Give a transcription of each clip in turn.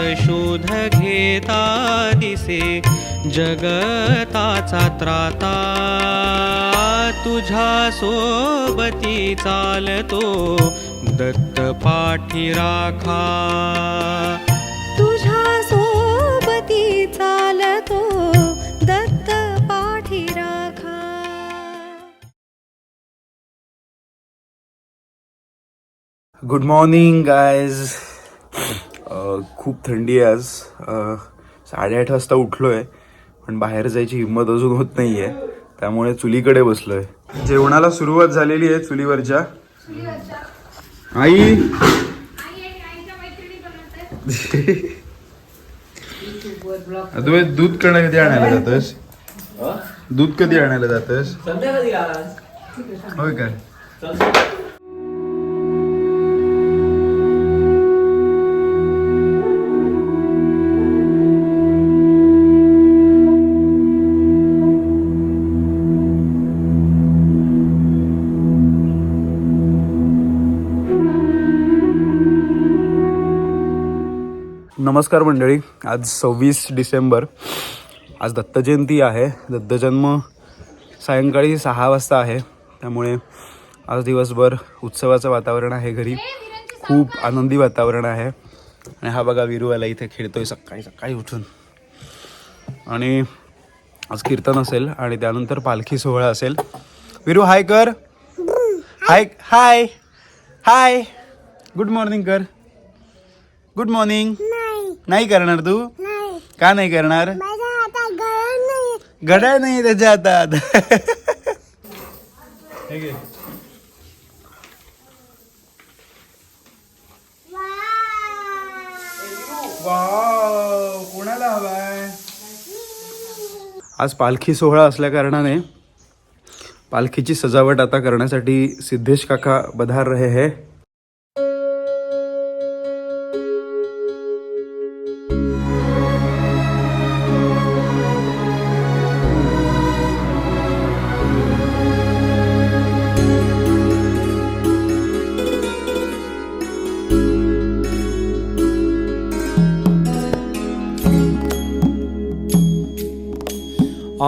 शोध घेता दिसे जगताचा त्राता तुझ्या सोबती चालतो दत्त पाठी राखा. तुझ्या सोबती चालतो दत्त पाठी राखा. गुड मॉर्निंग गायज खूप थंडी आहे आज. साडेआठ वाजता उठलो आहे पण बाहेर जायची हिंमत अजून होत नाही आहे त्यामुळे चुलीकडे बसलो आहे जेवणाला सुरुवात झालेली आहे चुलीवरच्या. आई! तुम्ही दूध कधी कधी आणायला जातस दूध कधी आणायला जातस होय काय? नमस्कार मंडळी. आज सव्वीस डिसेंबर. आज दत्तजयंती आहे. दत्तजन्म सायंकाळी सहा वाजता आहे. त्यामुळे आज दिवसभर उत्सवाचं वातावरण आहे घरी. खूप आनंदी वातावरण आहे. आणि हा बघा विरूवाला इथे खेळतोय सकाळी सकाळी उठून. आणि आज कीर्तन असेल आणि त्यानंतर पालखी सोहळा असेल. विरू हाय कर. Hi hi. Hi. Good morning कर. गुड मॉर्निंग नाही करणार तू? का नाही करणार? घड्याळ नाही त्याच्या हातात. कोणाला हवाय? आज पालखी सोहळा असल्या कारणाने पालखीची सजावट आता करण्यासाठी सिद्धेश काका बधार रहे है.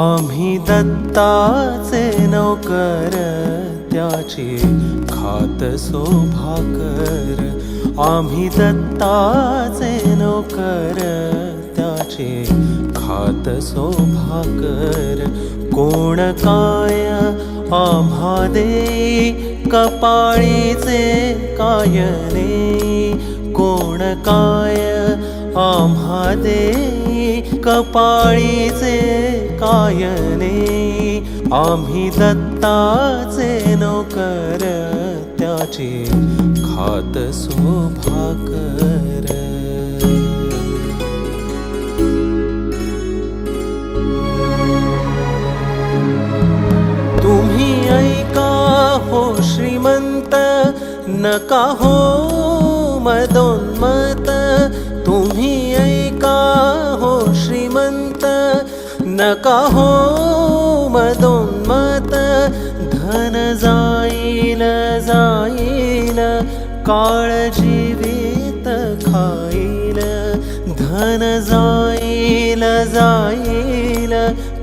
आम्ही दत्ताचे नौकर त्याची खात सोभाकर आम्ही दत्ताचे नौकर त्याचे खात शोभाकर कोण काय आम्हा दे कपाळीचे कायने कोण काय आम्हा दे कपाळीचे कायने आम्ही दत्ताचे नोकर त्याची खात शोभाकर तुम्ही ऐका हो श्रीमंत नका हो मदोन्मत. तुम्ही ऐका हो श्रीमंत नका हो मदोन्मत धन जाईल जाईल काळ जीवित खाईल धन जाईल जाईल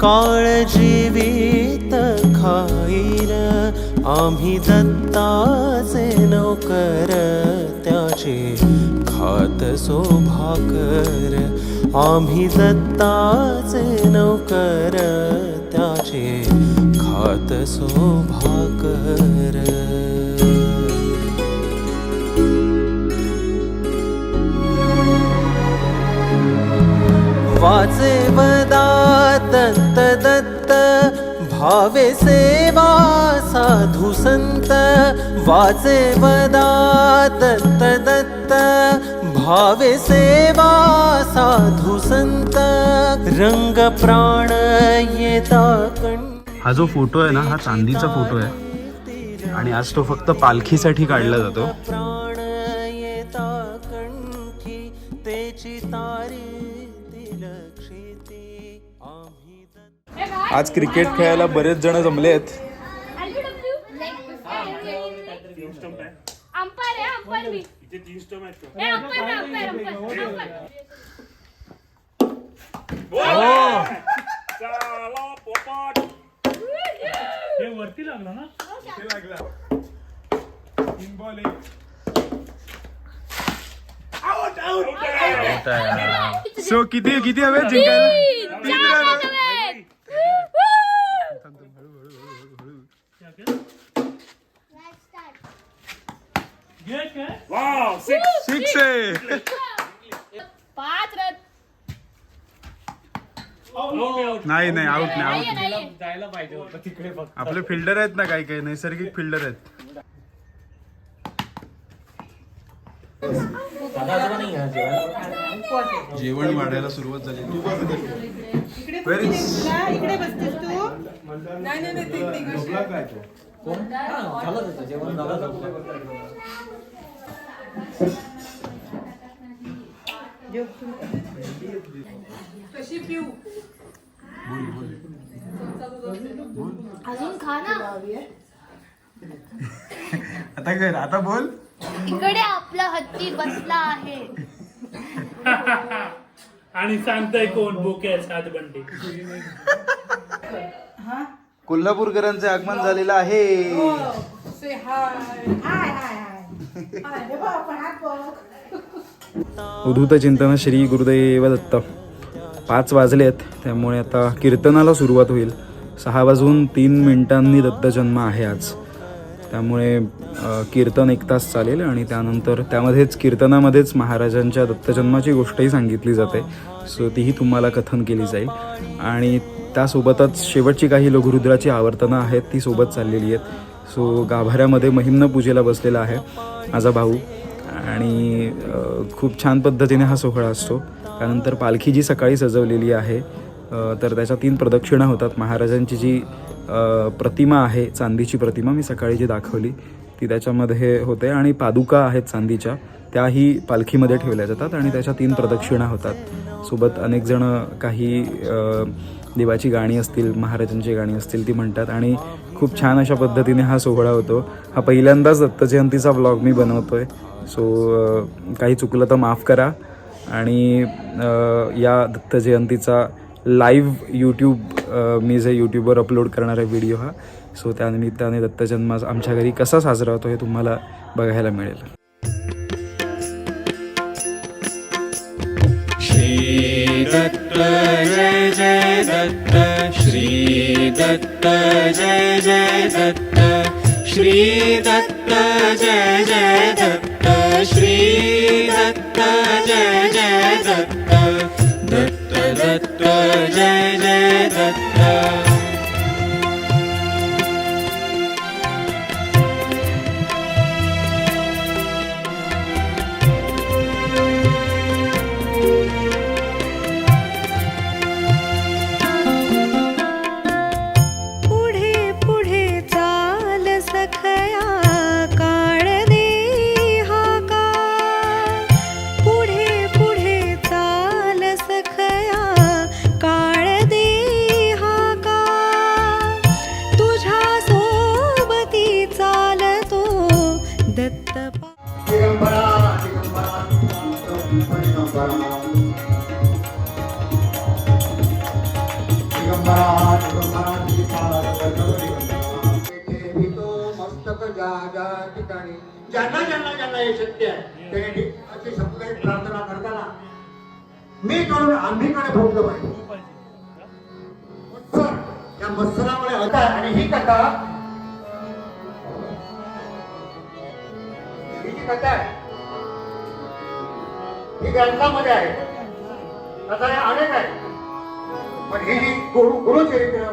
काळ जीवित खाईल. आम्ही दत्ताचे नोकर त्याचे खात शोभाकर आम्ही दत्ताचे नौकर त्याचे खात शोभाकर वाचे वदा दत्त दत्त भावे सेवा साधू संत. वाचे वदा दत्त दत्त भावे सेवा साधू संत रंग प्राण येता कण हा जो फोटो आहे ना हा चांदीचा फोटो आहे. आणि आज तो फक्त पालखीसाठी काढला जातो. प्राण येता कंठी तेची तारी आज क्रिकेट खेळायला बरेच जण जमले आहेत. अंपायर आहे अंपायर मी. ते तीन स्टम आहेत का बोला! चला पोपट. हे वरती लागला ना? इथे लागला. तीन बॉल एक आउट आउट सो किती किती हवे जिंकायला? आहे पाच रन. नाही नाही आउट नाही आउट नाहीये. जायला पाहिजे होतं तिकडे फक्त. आपले फिल्डर आहेत ना काही काही नैसर्गिक फिल्डर आहेत. जेवण वाढायला सुरुवात झाली. Where is- इकडे बसतेस तू. नाही नाही नाही ते- ते गोष्टी- कशी पिऊ अजून खा ना. आता कर आता बोल. इकडे आपला हत्ती बसला आहे. आणि सांगताय कोण बोक्या सात बंडी कोल्हापूरकरांचे आगमन झालेलं आहे. हाय हाय हाय हाय हाय उद्धूत चिंतन श्री गुरुदेव दत्त. पाच वाजलेत त्यामुळे आता कीर्तनाला सुरुवात होईल. सहा वाजून तीन मिनिटांनी दत्तजन्म आहे आज. त्यामुळे कीर्तन एक तास चालेल आणि त्यानंतर त्यामध्येच कीर्तनामध्येच महाराजांच्या दत्तजन्माची गोष्टही सांगितली जाते. सो तीही तुम्हाला कथन केली जाईल. आणि त्यासोबतच शेवटची काही लघुरुद्राची आवर्तनं आहेत ती सोबत चाललेली आहेत. सो गाभाऱ्यामध्ये महिम्न पूजेला बसलेला आहे माझा भाऊ. आणि खूप छान पद्धतीने हा सोहळा असतो. त्यानंतर पालखी जी सकाळी सजवलेली आहे तर त्याच्या तीन प्रदक्षिणा होतात. महाराजांची जी प्रतिमा आहे चांदीची प्रतिमा मी सकाळी जी दाखवली ती त्याच्यामध्ये होते. आणि पादुका आहेत चांदीच्या त्याही पालखीमध्ये ठेवल्या जातात आणि त्याच्या तीन प्रदक्षिणा होतात. सोबत अनेक जण काही देवाची गाणी असतील महाराजांची गाणी असतील ती म्हणतात. आणि खूप छान अशा पद्धतीने हा सोहळा होतो. हा पहिल्यांदाच दत्तजयंतीचा ब्लॉग मी बनवतो आहे सो काही चुकलं तर माफ करा. आणि या या दत्तजयंतीचा लाईव्ह यूट्यूब मी जे यूट्यूबवर अपलोड करणार आहे व्हिडिओ हा. सो त्यानिमित्ताने दत्तजन्म आमच्या घरी कसा साजरा होतो हे तुम्हाला बघायला मिळेल. श्री दत्त जय जय दत्त. श्री दत्त जय जय दत्त. श्री दत्त जय जय दत्त श्री दत्त जय जय दत्त दत्त दत्त जय जय दत्त शक्य आहे. ते ठिक- अशी सगळे प्रार्थना करताना मी करून आम्हीकडे भोगलं पाहिजे. या मत्सरामुळे होत आणि ही कथा ही जी कथा आहे. ही ग्रंथामध्ये आहे. कथा या अनेक आहे पण ही जी गुरु गुरुचरित्र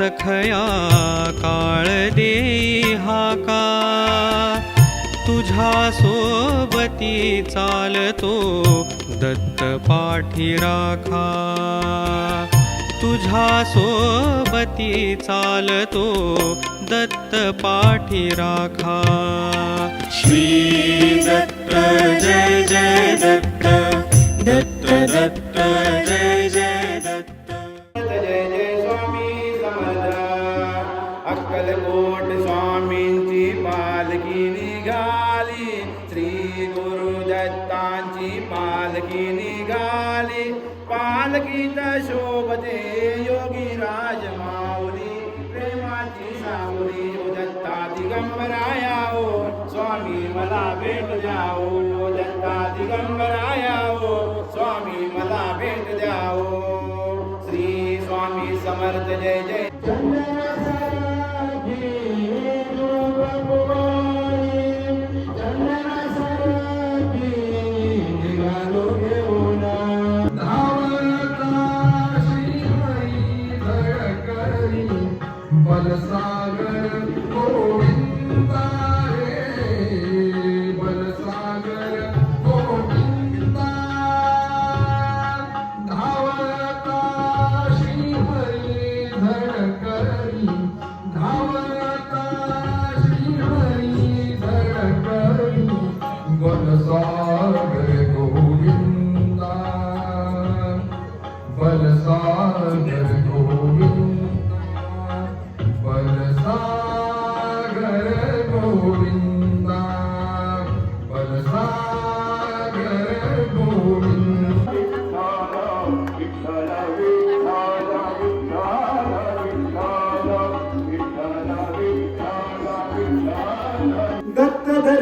सखया काळ देई हाका तुझ्या सोबती चालतो दत्त पाठी राखा. तुझ्या सोबती चालतो दत्त पाठी राखा. श्री दत्त जय जय दत्त. दत्त दत्त दिगंबरायाओ स्वामी मला भेट द्याओ जनता दिगंबरायाओ स्वामी मला भेट द्याओ श्री स्वामी समर्थ जय जय.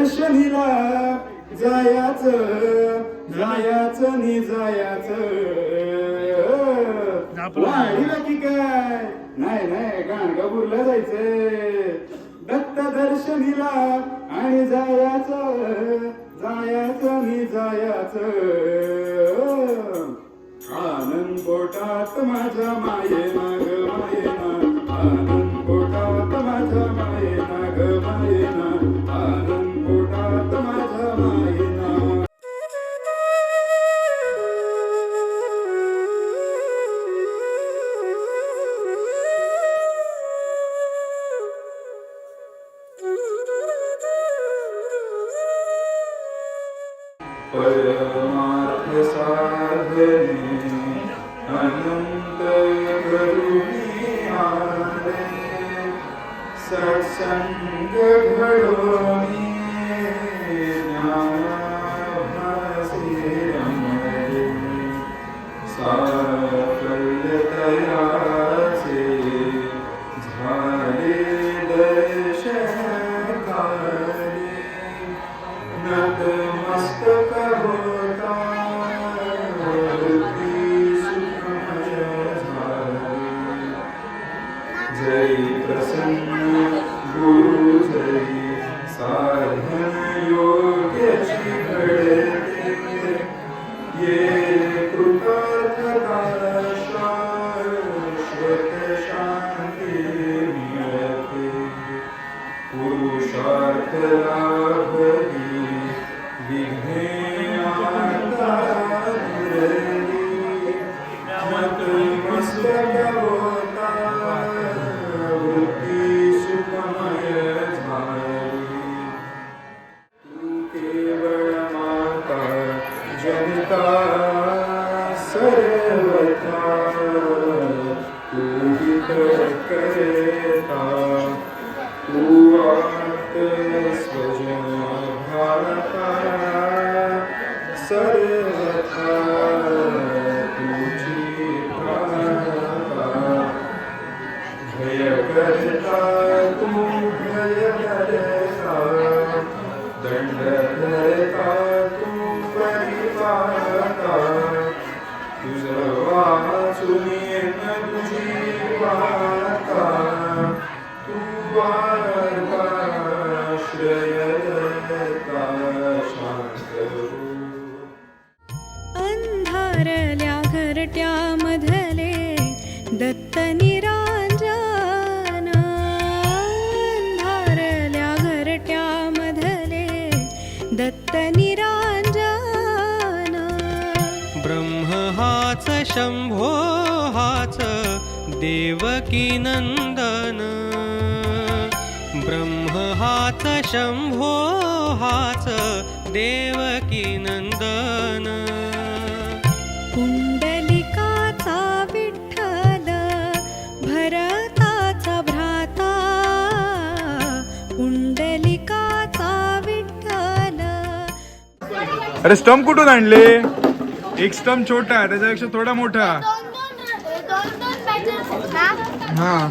दर्शनीला जायाच जायाच नि जायाच. वाढीला की काय? नाही नाही गाणगापूरला जायचंय. दत्त दर्शनीला आणि जायाच जायाच नि जायाच. आनंद पोटात माझ्या माये नाग Lord. अंधारल्या घरट्या मधले दत्त निरांजन अंधारल्या घरट्या मधले दत्त निरांजन ब्रह्म हाच शंभो हाच देवकी नंद शंभो हाच देवकी नंदन. पुंडलिकाचा विठ्ठल भरताचा भ्राता. पुंडलिकाचा विठ्ठल. अरे स्टंप कुठून आणले? एक स्टंप छोटा आहे त्याच्यापेक्षा थोडा मोठा. दोन दोन दोन दोन बॅचेस आहेत ना? हा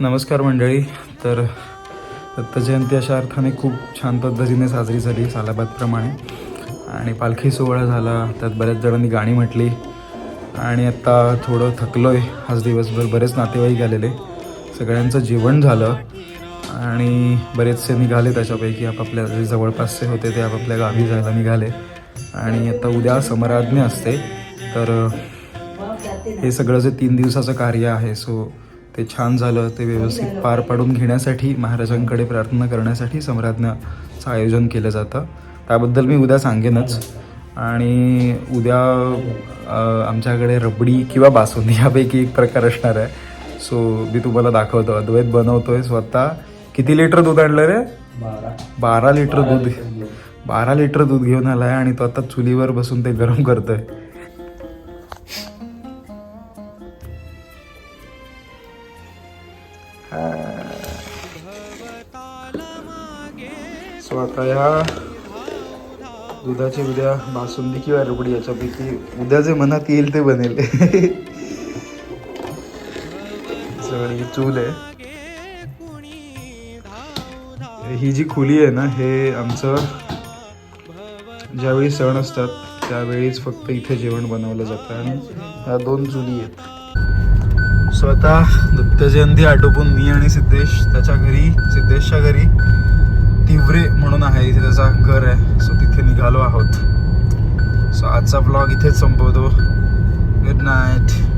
नमस्कार मंडळी तर दत्त जयंती अशा अर्थाने खूप छान पद्धतीने साजरी झाली सालाबादप्रमाणे. आणि पालखी सोहळा झाला त्यात बऱ्याच जणांनी गाणी म्हटली. आणि आत्ता थोडं थकलो आहे आज दिवसभर बरेच नातेवाईक आलेले. सगळ्यांचं जेवण झालं. आणि बरेचसे निघाले त्याच्यापैकी आपापल्या जे जवळपासचे होते ते आपापल्या गावी जायला निघाले. आणि आता उद्या समराज्ञा असते. तर हे सगळं जे तीन दिवसाचं कार्य आहे सो ते छान झालं ते व्यवस्थित पार पाडून घेण्यासाठी महाराजांकडे प्रार्थना करण्यासाठी सम्राज्ञाचं आयोजन केलं जातं. त्याबद्दल मी उद्या सांगेनच. आणि उद्या आमच्याकडे रबडी किंवा बासुंदी यापैकी एक प्रकार असणार आहे. सो मी तुम्हाला दाखवतो. अद्वैत बनवतोय स्वतः. किती लिटर दूध आणलं रे? बारा. लिटर दूध. बारा लिटर दूध घेऊन आलाय आणि तो आता चुलीवर बसून ते गरम करतोय. सो आता ह्या दुधाची उद्या बासुंदी किंवा रबडी याच्यापैकी उद्या जे मनात येईल ते बनेल. ही चूल आहे. ही जी खुली आहे ना हे आमचं ज्यावेळी सण असतात त्यावेळीच फक्त इथे जेवण बनवलं जातं. आणि ह्या दोन चुली आहेत. स्वतः दत्तजयंती दत्त जयंती आटोपून मी आणि सिद्धेश त्याच्या घरी सिद्धेशच्या घरी तिवरे म्हणून आहे इथे त्याचा घर आहे. सो तिथे निघालो आहोत. सो आजचा ब्लॉग इथेच संपवतो. Good night